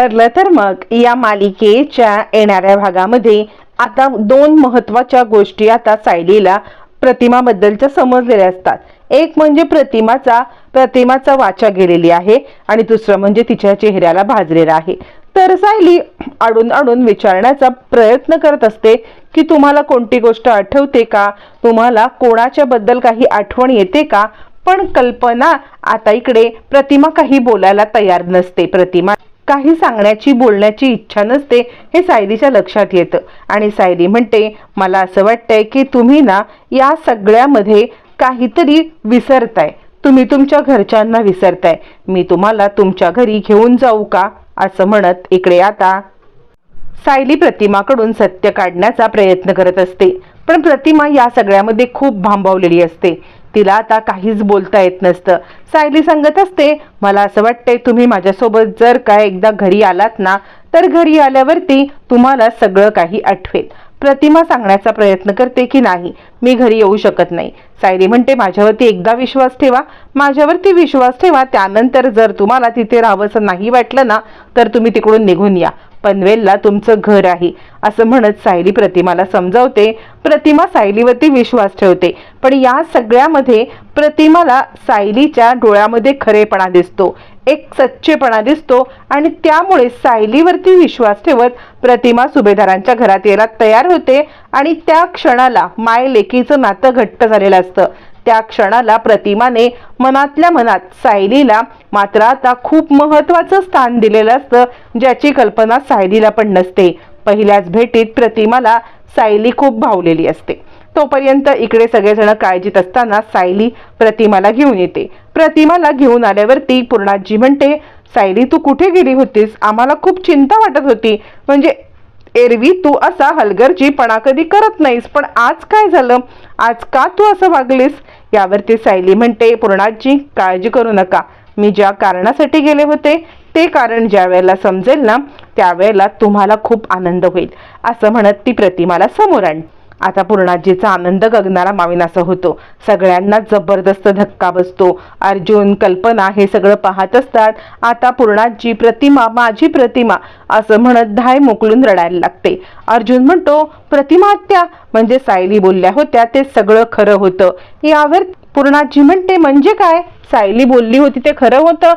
ठरलं तर मग या मालिकेच्या येणाऱ्या भागामध्ये आता दोन महत्त्वाच्या गोष्टी आता सायलीला प्रतिमाबद्दलच्या समजलेल्या असतात. एक म्हणजे प्रतिमाचा प्रतिमाचा वाचा गेलेली आहे आणि दुसरं म्हणजे तिच्या चेहऱ्याला भाजलेला आहे. तर सायली अडून अडून विचारण्याचा प्रयत्न करत असते की तुम्हाला कोणती गोष्ट आठवते का? तुम्हाला कोणाच्या बद्दल काही आठवण येते का? पण कल्पना आता इकडे प्रतिमा काही बोलायला तयार नसते. प्रतिमा काही सांगण्याची बोलण्याची इच्छा नसते हे सायलीच्या लक्षात येतं. आणि सायली म्हणते मला असं वाटतंय की तुम्ही ना या सगळ्यामध्ये काहीतरी विसरताय. तुम्ही तुमच्या घरच्यांना विसरताय. मी तुम्हाला तुमच्या घरी घेऊन जाऊ का? असं म्हणत इकडे आता सायली प्रतिमाकडून सत्य काढण्याचा प्रयत्न करत असते. पण प्रतिमा या सगळ्यामध्ये खूप भांबावलेली असते. तिला आता काहीच बोलता येत नसतं. सायली सांगत असते मला असं वाटतंय तुम्ही माझ्यासोबत जर काय एकदा घरी आलात ना तर घरी आल्यावरती तुम्हाला सगळं काही आठवेल. प्रतिमा सांगण्याचा प्रयत्न करते की नाही मी घरी येऊ शकत नाही. सायली म्हणते माझ्यावरती एकदा विश्वास ठेवा. माझ्यावरती विश्वास ठेवा. त्यानंतर जर तुम्हाला तिथे राहावंसं नाही वाटलं ना तर तुम्ही तिकडून निघून या. पनवेलला तुमचं घर आहे. असं म्हणत सायली प्रतिमाला समजावते. प्रतिमा सायलीवरती विश्वास ठेवते. पण या सगळ्यामध्ये प्रतिमाला सायलीच्या डोळ्यामध्ये खरेपणा दिसतो. एक सच्चेपणा दिसतो आणि त्यामुळे सायलीवरती विश्वास ठेवत प्रतिमा सुभेदारांच्या घरात यायला तयार होते आणि त्या क्षणाला माय लेकीचं नातं घट्ट झालेलं असतं. त्या क्षणाला प्रतिमाने मनातल्या मनात सायलीला मात्र आता खूप महत्वाचं स्थान दिलेलं असतं ज्याची कल्पना सायलीला पण नसते. पहिल्याच भेटीत प्रतिमाला सायली खूप भावलेली असते. तोपर्यंत इकडे सगळेजण काळजीत असताना सायली प्रतिमाला घेऊन येते. प्रतिमाला घेऊन आल्यावरती पूर्णाजी म्हणते सायली तू कुठे गेली होतीस? आम्हाला खूप चिंता वाटत होती. म्हणजे एरवी तू असा हलगर्जीपणा कधी करत नाहीस पण आज काय झालं? आज का तू असं वागलीस? यावरती सायली म्हणते पूर्णाजी काळजी करू नका. मी ज्या कारणासाठी गेले होते ते कारण ज्या वेळेला समजेल ना त्यावेळेला तुम्हाला खूप आनंद होईल असं म्हणत ती प्रतिमाला समोर आण आता पूर्णाजीचा आनंद गगनाला माविनासा होतो. सगळ्यांना जबरदस्त धक्का बसतो. अर्जुन कल्पना हे सगळं पाहत असतात. आता पूर्णाजी प्रतिमा माझी प्रतिमा असं म्हणत धाय मोकळून रडायला लागते. अर्जुन म्हणतो प्रतिमा आत्या. म्हणजे सायली बोलल्या होत्या ते सगळं खरं होतं. यावर पूर्णाजी म्हणते म्हणजे काय? सायली बोलली होती ते खरं होतं.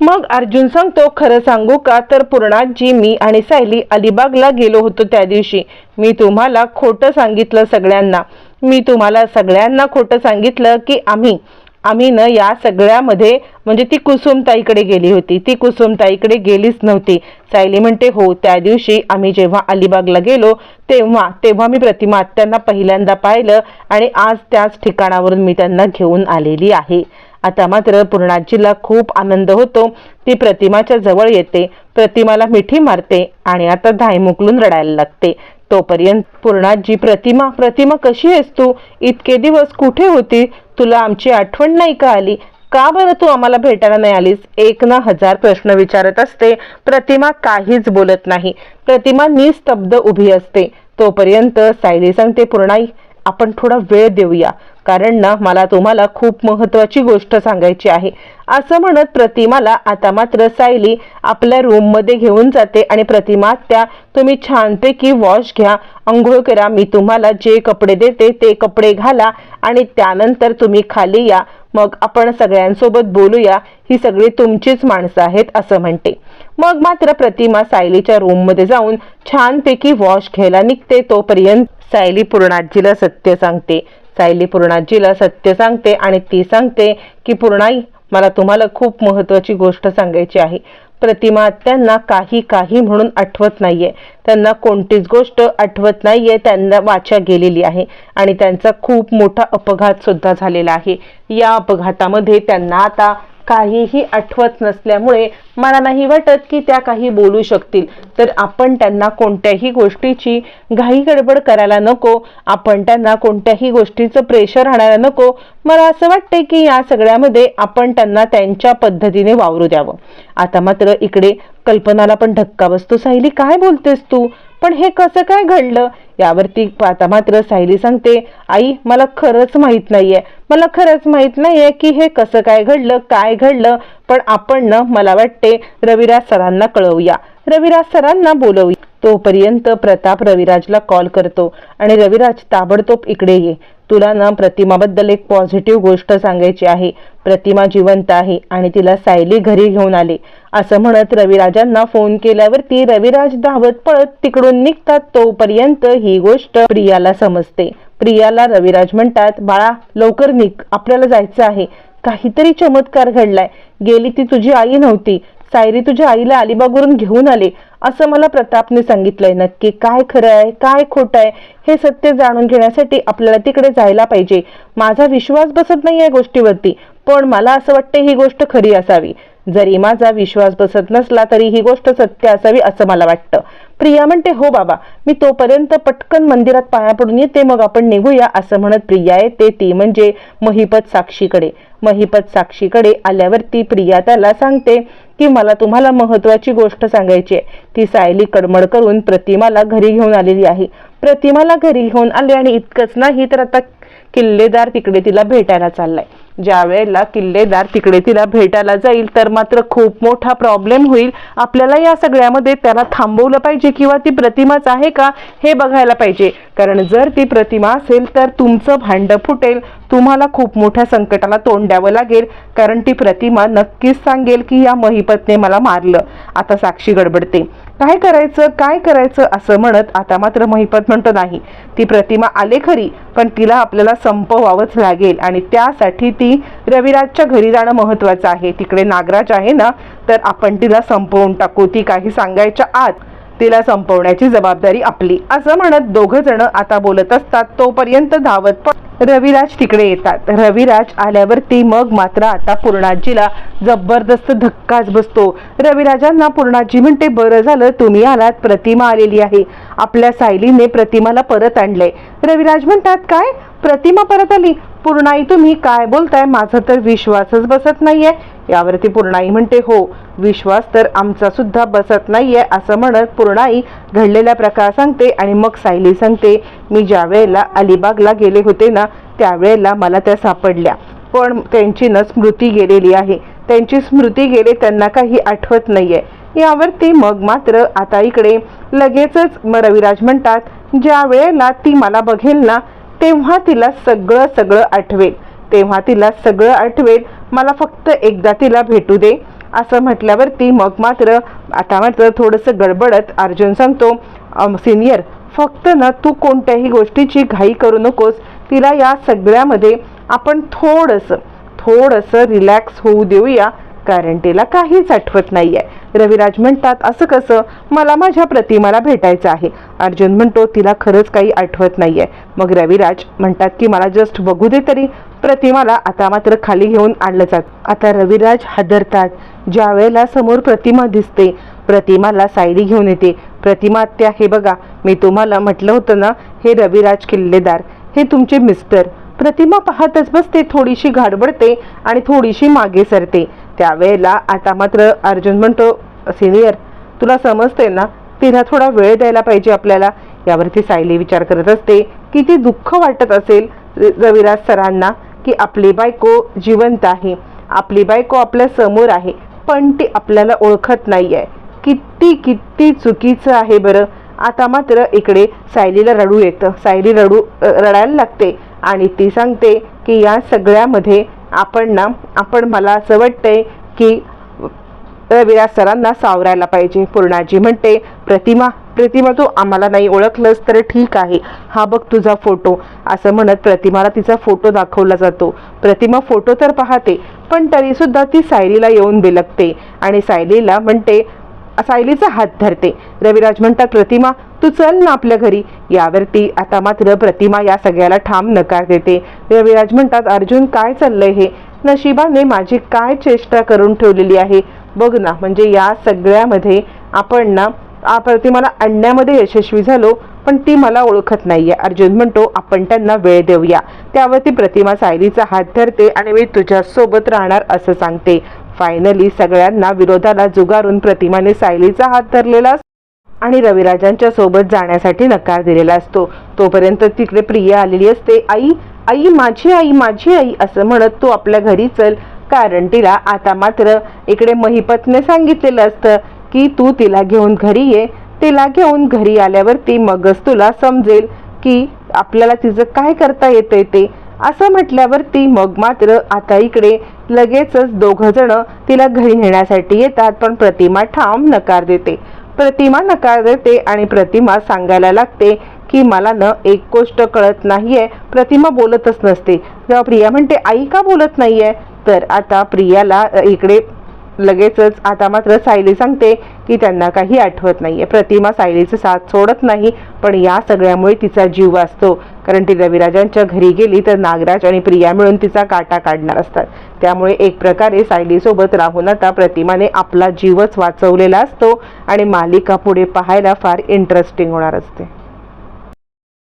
मग अर्जुन सांगतो खरं सांगू का? तर पूर्णाजी मी आणि सायली अलिबागला गेलो होतो त्या दिवशी. मी तुम्हाला खोटं सांगितलं सगळ्यांना. मी तुम्हाला सगळ्यांना खोटं सांगितलं की आम्ही आम्ही न या सगळ्यामध्ये म्हणजे ती कुसुमताईकडे गेली होती. ती कुसुमताईकडे गेलीच नव्हती. सायली म्हणते हो त्या दिवशी आम्ही जेव्हा अलिबागला गेलो तेव्हा तेव्हा मी प्रतिमा त्यांना पहिल्यांदा पाहिलं आणि आज त्याच ठिकाणावरून मी त्यांना घेऊन आलेली आहे. आता मात्र पूर्णाजीला खूप आनंद होतो. ती प्रतिमाच्या जवळ येते. प्रतिमाला मिठी मारते आणि आता धाय मुकलून रडायला लागते. तोपर्यंत पूर्णाजी प्रतिमा प्रतिमा कशी आहेस तू? इतके दिवस कुठे होती? तुला आमची आठवण नाही का आली? का बरं तू आम्हाला भेटायला नाही आलीस? एक ना हजार प्रश्न विचारत असते. प्रतिमा काहीच बोलत नाही. प्रतिमा निस्तब्ध उभी असते. तोपर्यंत सायली सांगते पूर्णाई आपण थोडा वेळ देऊया. कारण ना मला तुम्हाला खूप महत्वाची गोष्ट सांगायची आहे. असं म्हणत प्रतिमाला आता मात्र सायली आपल्या रूममध्ये घेऊन जाते आणि प्रतिमा त्या तुम्ही छानपैकी वॉश घ्या अंघोळ करा मी तुम्हाला जे कपडे देते ते कपडे घाला आणि त्यानंतर तुम्ही खाली या. मग आपण सगळ्यांसोबत बोलूया ही सगळी तुमचीच माणसं आहेत असं म्हणते. मग मात्र प्रतिमा सायलीच्या रूममध्ये जाऊन छानपैकी वॉश घ्यायला निघते तोपर्यंत सायली पूर्णाजीला सत्य सांगते. सायली पूर्णाजीला सत्य सांगते आणि ती सांगते की पूर्णाई मला तुम्हाला खूप महत्त्वाची गोष्ट सांगायची आहे. प्रतिमा त्यांना काही काही म्हणून आठवत नाहीये. त्यांना कोणतीच गोष्ट आठवत नाहीये त्यांना वाचा गेलेली आहे. आणि त्यांचा खूप मोठा अपघात सुद्धा झालेला आहे. या अपघातामध्ये त्यांना आता काहीही आठवत नसल्यामुळे मला नाही वाटत की त्या काही बोलू शकतील. तर आपण त्यांना कोणत्याही गोष्टीची घाई गडबड करायला नको. आपण त्यांना कोणत्याही गोष्टीचं प्रेशर आणायला नको. मला असं वाटते की या सगळ्यामध्ये आपण त्यांना त्यांच्या पद्धतीने वावरू द्यावं. आता मात्र इकडे कल्पनाला पण धक्का बसतो. सायली काय बोलतेस तू? पण हे कसं काय घडलं? यावरती आता मात्र सायली सांगते आई मला खरंच माहीत नाहीये. मला खरंच माहीत नाहीये की हे कसं काय घडलं काय घडलं. पण आपण ना मला वाटते रविराज सरांना कळवूया. रविराज सरांना बोलवूया. तोपर्यंत प्रताप रविराजला कॉल करतो आणि रविराज ताबडतोब इकडे ये. तुला ना प्रतिमाबद्दल एक पॉझिटिव्ह गोष्ट सांगायची आहे. प्रतिमा जिवंत आहे आणि तिला सायली घरी घेऊन आली. असं म्हणत रविराजांना फोन केल्यावरती रविराज धावत पळत तिकडून निघतात. तोपर्यंत ही गोष्ट प्रियाला समजते. प्रियाला रविराज म्हणतात बाळा लवकर निघ. आपल्याला जायचं आहे. काहीतरी चमत्कार घडलाय. गेली ती तुझी आई नव्हती. सायरी तुझ्या आईला अलिबागवरून घेऊन आले. असं मला प्रतापने सांगितलंय नक्की. काय खरं आहे? काय खोटं आहे? हे सत्य जाणून घेण्यासाठी आपल्याला तिकडे जायला पाहिजे. माझा विश्वास बसत नाही या गोष्टीवरती. पण मला असं वाटतं ही गोष्ट खरी असावी. जरी माझा विश्वास बसत नसला तरी ही गोष्ट सत्य असावी असं मला वाटतं. प्रिया म्हणते हो बाबा मी तोपर्यंत पटकन मंदिरात पाया पडून येते मग आपण निघूया असं म्हणत प्रिया येते. ती म्हणजे महिपत साक्षीकडे. महिपत साक्षीकडे आल्यावरती प्रिया त्याला सांगते की मला तुम्हाला महत्वाची गोष्ट सांगायची आहे. ती सायली कडमड करून प्रतिमाला घरी घेऊन आलेली आहे. प्रतिमाला घरी घेऊन आले आणि इतकंच नाही तर आता किल्लेदार तिकडे तिला भेटायला चाललाय. ज्या वेळेला किल्लेदार तिकडे तिला भेटायला जाईल तर मात्र खूप मोठा प्रॉब्लेम होईल. आपल्याला या सगळ्यामध्ये त्याला थांबवलं पाहिजे किंवा ती प्रतिमाच आहे का हे बघायला पाहिजे. कारण जर ती प्रतिमा असेल तर तुमचं भांडं फुटेल. तुम्हाला खूप मोठ्या संकटाला तोंड द्यावं लागेल. कारण ती प्रतिमा नक्कीच सांगेल की या महिपतने मला मारलं. आता साक्षी गडबडते. काय करायचं काय करायचं असं म्हणत आता मात्र महिपत म्हणतो नाही. ती प्रतिमा आले खरी पण तिला आपल्याला संपवावंच लागेल. आणि त्यासाठी ती रविराजच्या घरी जाणं महत्वाचं आहे. तिकडे नागराज आहे ना तर आपण तिला संपवून टाकू. ती काही सांगायच्या आत तिला संपवण्याची जबाबदारी आपली. असं म्हणत दोघं जण आता बोलत असतात. तोपर्यंत धावत पण रविराज तिकडे येतात. रविराज आल्यावरती मग मात्र आता पूर्णाजीला जबरदस्त धक्काच बसतो. रविराजांना पूर्णाजी म्हणते बरं झालं तुम्ही आलात प्रतिमा आलेली आहे. आपल्या सायलीने प्रतिमाला परत आणलंय. रविराज म्हणतात काय? प्रतिमा परत आली? पूर्णाई तुम्ही काय बोलताय? माझा तर विश्वासच बसत नाहीये. यावरती पूर्णाई म्हणते हो विश्वास तर आमचा सुद्धा बसत नाहीये असं म्हणत पूर्णाई घडलेला प्रकार सांगते आणि मग सायली सांगते मी ज्या वेळेला अलिबागला गेले होते ना त्यावेळेला मला त्या सापडल्या. पण त्यांची न स्मृती गेलेली आहे. त्यांची स्मृती गेले त्यांना काही आठवत नाही आहे यावरती मग मात्र आता इकडे लगेचच म रविराज म्हणतात ज्या वेळेला ती मला बघेल ना तेव्हा तिला सगळं सगळं आठवेल. तेव्हा तिला सगळं आठवेल. मला फक्त एकदा तिला भेटू दे. असं म्हटल्यावरती मग मात्र आता मात्र थोडंसं गडबडत अर्जुन सांगतो सिनियर फक्त ना तू कोणत्याही गोष्टीची घाई करू नकोस. तिला या सगळ्यामध्ये आपण थोडंसं थोडंसं रिलॅक्स होऊ देऊया. कारण तिला काहीच आठवत नाही आहे रविराज म्हणतात असं कसं? मला माझ्या प्रतिमाला भेटायचं आहे. अर्जुन म्हणतो तिला खरंच काही आठवत नाही आहे मग रविराज म्हणतात की मला जस्ट बघू दे तरी. प्रतिमाला आता मात्र खाली घेऊन आणलं जात. आता रविराज हादरतात. ज्या वेळेला समोर प्रतिमा दिसते प्रतिमाला सायली घेऊन येते. प्रतिमा त्या हे बघा मी तुम्हाला म्हटलं होतं ना हे रविराज किल्लेदार. हे तुमचे मिस्टर. प्रतिमा पाहतच बसते थोडीशी घाडबडते आणि थोडीशी मागे सरते. त्यावेळेला आता मात्र अर्जुन म्हणतो सिनियर तुला समजते ना? तिला थोडा वेळ द्यायला पाहिजे आपल्याला. यावरती सायली विचार करत असते किती दुःख वाटत असेल रविराज सरांना की आपली बायको जिवंत आहे. आपली बायको आपल्यासमोर आहे पण ती आपल्याला ओळखत नाही आहे किती किती चुकीचं आहे बरं. आता मात्र इकडे सायलीला रडू येतं. सायली रडू रडायला लागते आणि ती सांगते की या सगळ्यामध्ये आपण ना आपण मला असं वाटतंय की रविराज सरांना सावरायला पाहिजे. पूर्णाजी म्हणते प्रतिमा प्रतिमा तू आम्हाला नाही ओळखलंस तर ठीक आहे. हा बघ तुझा फोटो. असं म्हणत प्रतिमाला तिचा फोटो दाखवला जातो. प्रतिमा फोटो तर पाहते पण तरीसुद्धा ती सायलीला येऊन बिलकते आणि सायलीला म्हणते सायलीचा हात धरते. रविराज म्हणतात प्रतिमा तू चल ना आपल्या घरी. यावरती आता मात्र प्रतिमा या सगळ्याला ठाम नकार देते. रविराज म्हणतात अर्जुन काय चाललंय हे? नशिबाने माझी काय चेष्टा करून ठेवलेली आहे? बघ ना म्हणजे या सगळ्यामध्ये आपण ना प्रतिमाला आणण्यामध्ये यशस्वी झालो पण ती मला ओळखत नाहीये. अर्जुन म्हणतो आपण त्यांना वेळ देऊया. त्यावरती प्रतिमा सायलीचा हात धरते आणि मी तुझ्या सोबत राहणार असं सांगते. फायनली सगळ्यांना विरोधाला जुगारून प्रतिमाने सायलीचा हात धरलेला असतो आणि रविराजांच्या सोबत जाण्यासाठी नकार दिलेला असतो. तोपर्यंत तिकडे प्रिया आलेली असते आई आई माझी आई माझी आई असं म्हणत तू आपल्या घरी चल. कारण तिला आता मात्र इकडे महिपतने सांगितलेलं असतं की तू तिला घेऊन घरी ये. तिला घेऊन घरी आल्यावरती मगच तुला समजेल की आपल्याला तिचं काय करता येतंय ते. असं म्हटल्यावरती मग मात्र आता इकडे लगेचच दोघं जण तिला घरी नेण्यासाठी येतात पण प्रतिमा ठाम नकार देते. प्रतिमा नकार देते आणि प्रतिमा सांगायला लागते की मला न एक गोष्ट कळत नाहीये प्रतिमा बोलतच नसते. जेव्हा प्रिया म्हणते आई का बोलत नाहीये? तर आता प्रियाला इकडे लगेचच आता मात्र सायली सांगते की त्यांना काही आठवत नाहीये. प्रतिमा सायलीचा साथ सोडत नाही पण या सगळ्यामुळे तिचा जीव वाचतो. कारण ती रविराजांच्या घरी गेली तर नागराज आणि प्रिया मिळून तिचा काटा काढणार असतात. त्यामुळे एक प्रकारे सायलीसोबत राहून आता प्रतिमाने आपला जीवच वाचवलेला असतो आणि मालिका पुढे पाहायला फार इंटरेस्टिंग होणार असते.